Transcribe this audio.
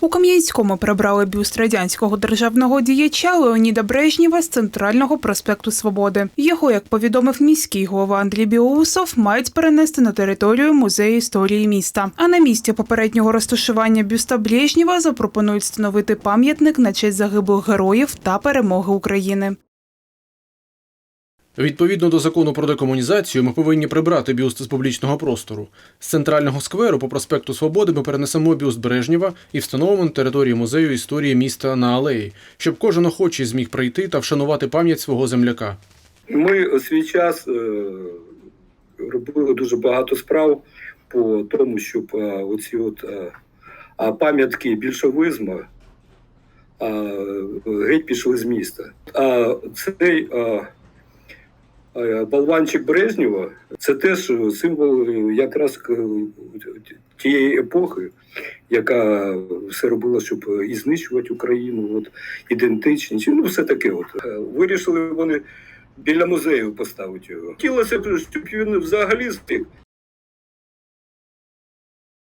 У Кам'янському прибрали бюст радянського державного діяча Леоніда Брежнєва з центрального проспекту Свободи. Його, як повідомив міський голова Андрій Білоусов, мають перенести на територію музею історії міста. А на місці попереднього розташування бюста Брежнєва запропонують встановити пам'ятник на честь загиблих героїв та перемоги України. Відповідно до закону про декомунізацію, ми повинні прибрати бюст з публічного простору. З центрального скверу по проспекту Свободи ми перенесемо бюст Брежнєва і встановимо на території музею історії міста на алеї, щоб кожен охочий зміг прийти та вшанувати пам'ять свого земляка. Ми у свій час е, робили дуже багато справ по тому, щоб е, оці от е, пам'ятки більшовизму геть пішли з міста. А цей болванчик Брежнєва це теж символ якраз е, тієї епохи, яка все робила, щоб і знищувати Україну, от, ідентичність, ну все таке. От. Е, Вирішили вони біля музею поставити його. Хотілося б, щоб він взагалі зник.